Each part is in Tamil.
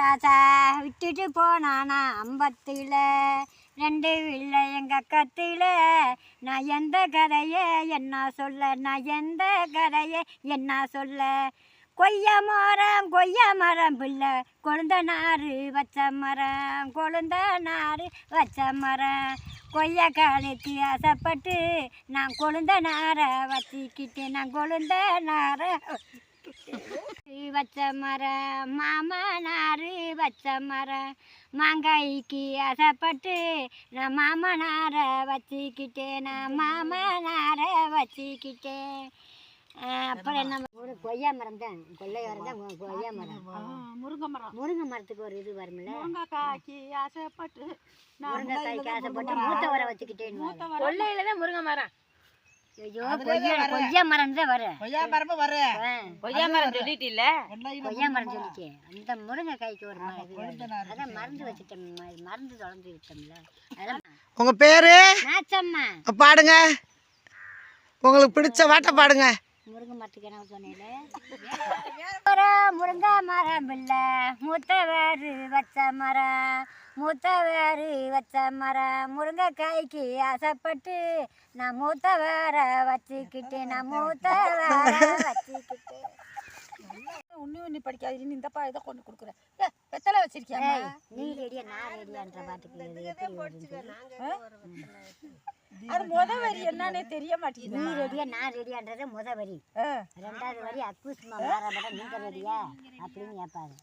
ராசா விட்டுட்டு போனானா அம்பத்தில். ரெண்டு இல்லை எங்கள் கத்தில் நான் எந்த கதையை என்ன சொல்ல நான் எந்த கதையை என்ன சொல்ல? கொய்ய மரம் கொய்யா மரம் பிள்ளை. கொழுந்த நாறு வச்ச மரம் கொழுந்த நாறு வச்ச மரம். கொய்யா காலத்து ஆசைப்பட்டு நான் கொழுந்த நாரை வச்சுக்கிட்டு நான் கொழுந்த நாரை வச்ச மரம் மாமா நாறு வச்ச மரம் மாங்காய்க்கு ஆசைப்பட்டு நான் மாமா நாரை வச்சுக்கிட்டேன் நான் மாமா நாரை வச்சுக்கிட்டேன் அப்புறம் என்ன ஒரு கொய்யா மரம் தான் கொள்ளை மரம் தான் கொய்யா மரம். முருங்கை மரம். முருங்கை மரத்துக்கு ஒரு இது வரும்ல. முருங்கைக்காய்க்கு ஆசைப்பட்டு முருங்கைக்காய்க்கு ஆசைப்பட்டு மூத்த வர வச்சுக்கிட்டேன் மூத்த வர கொள்ளையில தான் முருங்கை மரம். ஐயோ கொய்யா கொய்யா மரம் தான் வரும் கொய்யா மரமும் வர கொய்யா மரம் சொல்லிட்டு இல்ல கொய்யா மரம் சொல்லிச்சு அந்த முருங்கைக்காய்க்கு ஒரு மரம். அதான் மறந்து வச்சுட்டோம் மறந்து தொலைஞ்சு விட்டோம்ல. அதான் உங்க பேரு? நாச்சம்மா. பாடுங்க. உங்களுக்கு பிடிச்ச பாட்டை பாடுங்க. முருங்கை மரத்துக்கு என்ன சொன்னேன் முருங்கை மரம் இல்லை. மூத்த வேறு வச்ச மரம். மூத்த வேறு வச்ச மரம். முருங்கைக்காய்க்கு ஆசைப்பட்டு நான் மூத்த வேற வச்சுக்கிட்டு நான் மூத்த வேற வச்சுக்கிட்டு உன்னி உன்னி படிக்காது நீ இந்தப்பா இதை கொண்டு கொடுக்குற. ஏ வெத்தலை வச்சிருக்கியா நீ ரெடியா நான் ரெடியான்ற பாட்டுக்கு இது எப்படி வருது? அது முத வரி என்னன்னே தெரிய மாட்டேங்குது? நீ ரெடியா நான் ரெடியான்றது முத வரி. ரெண்டாவது வரி அக்கூஸ்மா மாறப்பட நீங்க ரெடியா அப்படின்னு கேட்பாரு.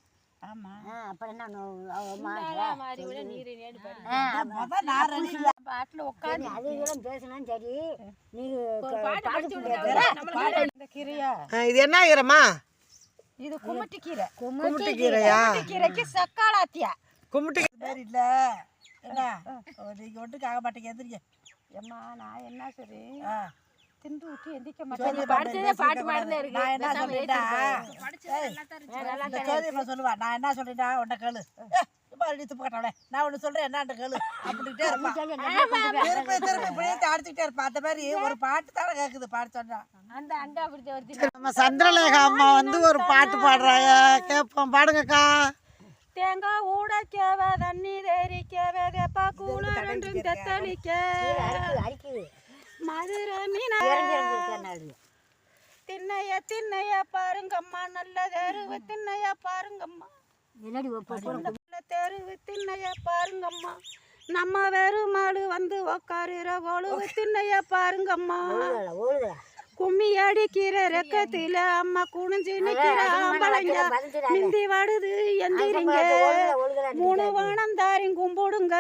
பாட்டுல உட்காந்து சரி, அது இதெல்லாம் பேசினாலும் சரி. நீ பாட்டு படிச்சு இந்த கீரையா? இது என்ன ஈரமா இது குமட்டி கீரை. கும்பிட்டு கீரையா? கீரைக்கு சக்காளாத்தியா கும்பிட்டு பேர் இல்ல. என்ன? நீங்க ஒன்றுக்கு ஆக மாட்டீங்க ஏம்மா நான் என்ன சரி. திண்டு விட்டு எந்திக்க மாட்டேன் பாட்டு படிச்சதே பாட்டு தான் இருக்கு. நான் என்ன பேசாம சொல்லிட்டா? ஏத்திட்டு இந்த சோதி இப்ப சொல்லுவா. நான் என்ன சொல்லிட்டா? உன்னை கேளு. நான் ஒன்று சொல்றேன் என்னன்னு கேளு. அப்படின்ட்டே இருப்பான் திருப்பி திருப்பி இப்படியே அடிச்சுக்கிட்டே இருப்பான் அந்த மாதிரி ஒரு பாட்டு தானே கேட்குது பாட்டு சொன்னா. அந்த அண்டா பிடிச்ச ஒருத்தி நம்ம சந்திரலேகா அம்மா வந்து ஒரு பாட்டு பாடுறாங்க. கேட்போம் பாடுங்கக்கா. தேங்காய் உடைக்கவ தண்ணி தெரிக்கவ வெப்ப கூழ ரெண்டும் தத்தளிக்க. மதுரை மீனா திண்ணைய திண்ணைய பாருங்கம்மா நல்ல தெருவு திண்ணைய பாருங்கம்மா. தெருவு திண்ணைய பாருங்கம்மா. நம்ம வெறுமாடு வந்து உக்காருற கொழுவு திண்ணைய பாருங்கம்மா. கும்மி அடிக்கிற ரெக்கத்தில அம்மா குனிஞ்சு நிக்கிற ஆம்பளைங்க. மிந்தி வாடுது எந்திரிங்க. மூணு வானம் தாரிங் கும்பிடுங்க.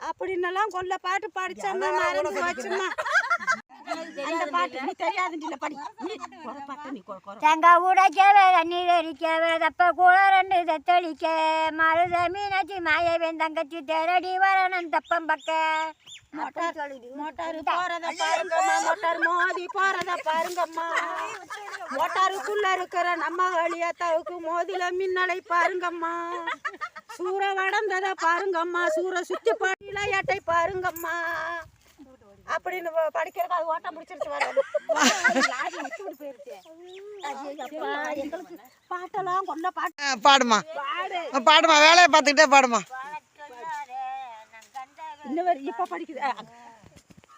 அப்படின்னெல்லாம் கொல்ல பாட்டு பாடிச்சம்மா மறந்து வச்சுமா அந்த பாட்டு நீ தெரியாதுல படி. நீ பாட்டு நீ தேங்காய் உடைக்கவே தண்ணீர் எரிக்கவே தப்ப கூட ரெண்டு தத்தளிக்க. மருத மீனாட்சி மாயவேன் தங்கச்சி தேரடி வரணும் தப்பம் பக்க. மோட்டார் மோட்டார் போறத பாருங்கம்மா மோட்டார் மோதி போறத பாருங்கம்மா. மோட்டாருக்குள்ள இருக்கிற நம்ம வழியாத்தாவுக்கு மோதில மின்னலை பாருங்கம்மா. சூற வடந்தத பாருங்கம்மா. சூற சுத்தி பாடியில ஏட்டை பாருங்கம்மா. அப்படின்னு ப- படிக்கிறதுக்கு அது ஓட்டம் பிடிச்சிருச்சு வர எங்களுக்கு பாட்டெல்லாம் கொண்ட பாட்டு பாடுமா. பாடுமா வேலையை பார்த்துக்கிட்டே பாடுமா. இன்ன வரை இப்ப படிக்குது.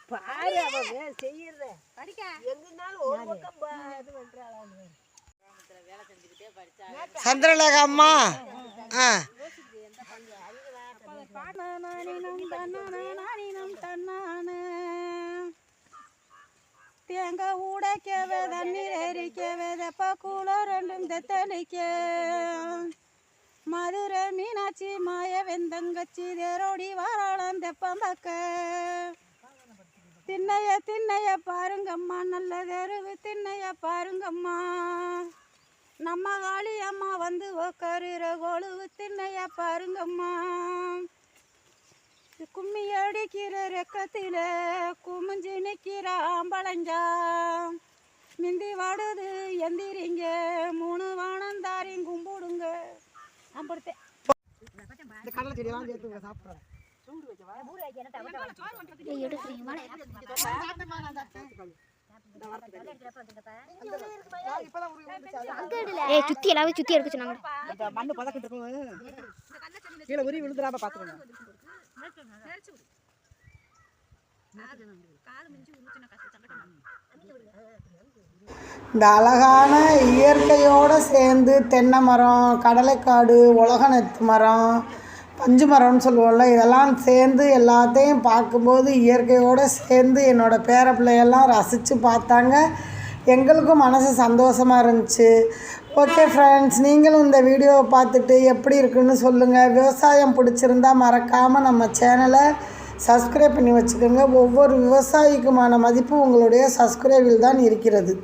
பாரு அவ செய்யறத. எங்கனாலும் ஒரு பக்கம் பா- இது பண்றாளான்னு. சந்திரலேகா அம்மா. ஆ. தன்னானானினம் தன்னானானினம் தன்னானே. தேங்காய் உடைக்கவே தண்ணீர் எரிக்கவே வெப்ப கூழ ரெண்டும் தெத்தளிக்க மதுரை மீனாட்சி மாய வெந்தங்கச்சி தேரோடி வாராளம் தெப்பம் பக்க திண்ணைய திண்ணைய பாருங்கம்மா நல்ல தெருவு திண்ணைய பாருங்கம்மா. நம்ம காளி அம்மா வந்து உக்காருற கொழுவு திண்ணைய பாருங்கம்மா. கும்மி அடிக்கிற ரெக்கத்தில் ஆம்பளைஞ்சா மிந்தி வாடுது எந்திரிங்க. மூணு வானம் தாரியும் கும்பிடுங்க. அம்படுத்தேன் இந்த கடலை செடியெல்லாம் சேர்த்து சாப்பிட்றேன் ஏய் சுத்தி எல்லாரும் சுத்தி எடுக்க சொன்னாங்க. மண்ணு பதக்கிட்டு இருக்கும் கீழே உரி விழுந்துடாம பார்த்துக்கணும் இந்த அழகான இயற்கையோடு சேர்ந்து தென்னை மரம் கடலைக்காடு உலகநத்து மரம் பஞ்சு மரம்னு சொல்லுவோம்ல இதெல்லாம் சேர்ந்து எல்லாத்தையும் பார்க்கும்போது இயற்கையோடு சேர்ந்து என்னோடய பேர பிள்ளையெல்லாம் ரசித்து பார்த்தாங்க. எங்களுக்கும் மனசு சந்தோஷமாக இருந்துச்சு. ஓகே ஃப்ரெண்ட்ஸ் நீங்களும் இந்த வீடியோவை பார்த்துட்டு எப்படி இருக்குன்னு சொல்லுங்கள் விவசாயம் பிடிச்சிருந்தா மறக்காமல் நம்ம சேனலை சப்ஸ்கிரைப் பண்ணி வச்சுக்கோங்க. ஒவ்வொரு விவசாயிக்குமான மதிப்பு உங்களுடைய சப்ஸ்கிரைபில் தான் இருக்கிறது.